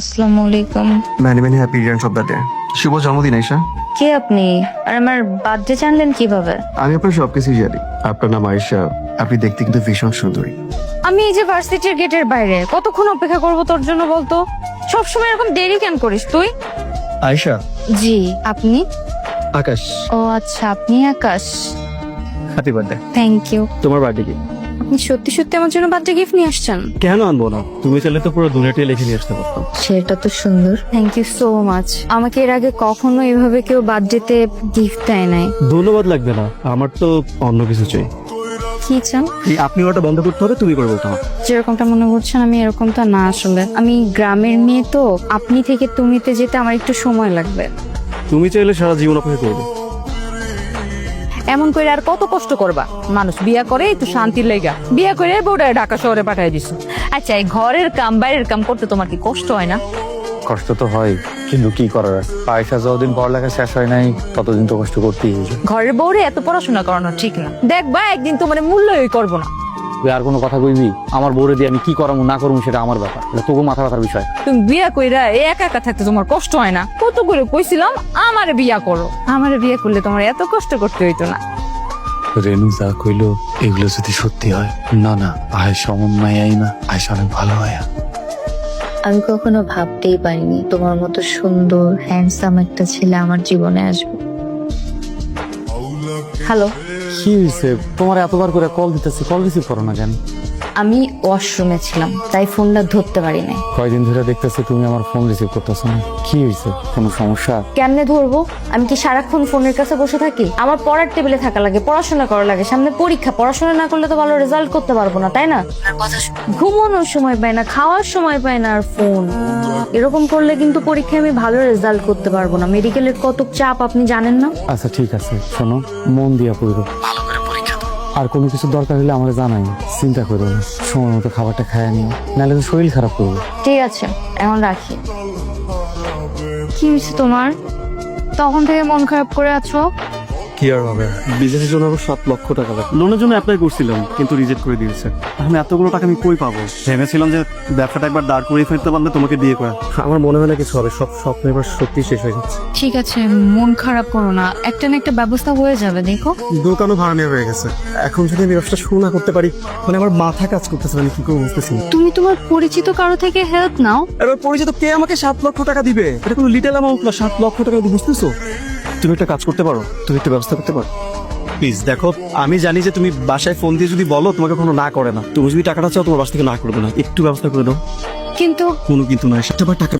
আসসালামু আলাইকুম। Many many happy returns of the day শুভ জন্মদিন আয়সা কে আপনি? আর আমার বার্থডে জানলেন কীভাবে? আমি আপনার সবকিছুই জানি। আপনার নাম আয়সা আপনি দেখতে কিন্তু ভীষণ সুন্দরী। আমি এই যে ভার্সিটির গেটের বাইরে কতক্ষণ অপেক্ষা করব তোর জন্য বলতো? সবসময় এরকম দেরি কেন করিস তুই? আয়সা জি আপনি? আকাশ। ও আচ্ছা আপনি Akash. Happy birthday thank you তোমার বার্থডে কি? আপনি সত্যি সত্যি আমার জন্য বার্থডে গিফট নিয়ে আসছেন? কেন আনব না? তুমি চাইলে তো পুরো দুনিয়াটাই লিখে নিয়ে আসতে পারতাম। সেটা তো সুন্দর। থ্যাংক ইউ সো মাচ আমাকে এর আগে কখনো এভাবে কেউ বার্থডেতে গিফট দেয় নাই। ধন্যবাদ লাগবে না। আমার তো অন্য কিছু চাই। কি চান? এই আপনি ওটা বন্ধ করতে হবে তুমি করব তোমার যেরকমটা মনে করছেন আমি এরকমটা না আসলে। আমি গ্রামের মেয়ে তো আপনি থেকে তুমিতে যেতে আমার একটু সময় লাগবে। তুমি চাইলে সারা জীবন অপেক্ষা করব। এমন করে আর কত কষ্ট করবা? মানুষ বিয়া করে একটু শান্তির লেগা। বিয়া করে বউটা ঢাকা শহরে পাঠাই দিস আচ্ছা এই ঘরের কাম বাইরের কাম করতে তোমার কি কষ্ট হয় না? কষ্ট তো হয় কিন্তু কি করার? পায়সা পয়সা যতদিন পড়ালেখা শেষ হয় নাই ততদিন তো কষ্ট করতেই ঘরের বউরে এত পড়াশোনা করানো ঠিক না। দেখবা একদিন তোমার মূল্যই করব না। তুই আর কোনো কথা কইবি? আমার বউরে দিয়ে আমি কি করামু না করব সেটা আমার ব্যাপার। এটা তোকে মাথা ব্যথার বিষয়। তুমি বিয়া কইরা এই একা একা থাকতে তোমার কষ্ট হয় না। কত করে কইছিলাম আমারে বিয়া করো। আমারে বিয়া করলে তোমার এত কষ্ট করতে হইতো না। রেনু যা কইলো এগুলো যদি সত্যি হয় না না আয়েশা অমন মায়াই না আয়েশা অনেক ভালো হয়। আমি কখনো ভাবতেই পারিনি তোমার মতো সুন্দর হ্যান্ডসাম একটা ছেলে আমার জীবনে আসবে। হ্যালো কি হয়েছে তোমার এতবার করে কল দিতেছি কল রিসিভ করো না কেন? আমি ওয়াশরুমে ছিলাম তাই ফোনটা ধরতে পারি নাই কয়দিন ধরে দেখতেছি তুমি আমার ফোন রিসিভ করতেছো না? কি হয়েছে? কোনো সমস্যা? কেমনে ধরবো? আমি কি সারাক্ষণ ফোনের কাছে বসে থাকি? আমার পড়ার টেবিলে থাকা লাগে পড়াশোনা করা লাগে সামনে পরীক্ষা পড়াশোনা না করলে তো ভালো রেজাল্ট করতে পারব না তাই না? ঘুমানোর সময় পায় না খাওয়ার সময় পাই না আর ফোন। এরকম করলে কিন্তু পরীক্ষায় আমি ভালো রেজাল্ট করতে পারব না। মেডিকেলের কত চাপ আপনি জানেন না? আচ্ছা ঠিক আছে শোনো মন দিয়া পড়ব ভালো করে আর কোনো কিছু দরকার হলে আমাকে জানাই। চিন্তা করো না, সময় মতো খাবারটা খায় নিও, নাহলে তো শরীর খারাপ করবে। ঠিক আছে, এখন রাখি। কি হয়েছে তোমার? তখন থেকে মন খারাপ করে আছো? কি আর হবে? বিজনেসের জন্য আমার সাত লক্ষ টাকা লাগবে। লোনের জন্য অ্যাপ্লাই করছিলাম কিন্তু রিজেক্ট করে দিয়েছে। আমি এতগুলো টাকা আমি কই পাবো? ভেবেছিলাম যে ব্যবসাটা একবার দাঁড় করিয়ে ফেলতে পারলে তোমাকে দিয়ে করা। আমার মনে হয় না কিছু হবে সব স্বপ্ন এবার সত্যি শেষ হয়ে যাচ্ছে। ঠিক আছে মন খারাপ করো না। একটা না একটা ব্যবস্থা হয়ে যাবে দেখো। দোকানও ভাড়া হয়ে গেছে। এখন যদি আমি ব্যবসা শুরু না করতে পারি মানে আমার মাথা কাজ করতেছে না, আমি কি করে বুঝতেছি না। তুমি তোমার পরিচিত কারও থেকে হেল্প নাও। এবার পরিচিত কে আমাকে সাত লক্ষ টাকা দিবে? এটা কোনো লিটেল অ্যামাউন্ট না সাত লক্ষ টাকা বুঝতেছো? তুমি একটা কাজ করতে পারো তুমি একটা ব্যবস্থা করতে পারো। প্লিজ দেখো আমি জানি যে তুমি বাসায় ফোন দিয়ে যদি বলো তোমাকে কোনো না করে না। তুমি যদি টাকাটা চাও তোমার বাস থেকে না করবে না। একটু ব্যবস্থা করে দাও। কিন্তু কোনো কিন্তু নয় সেটা টাকা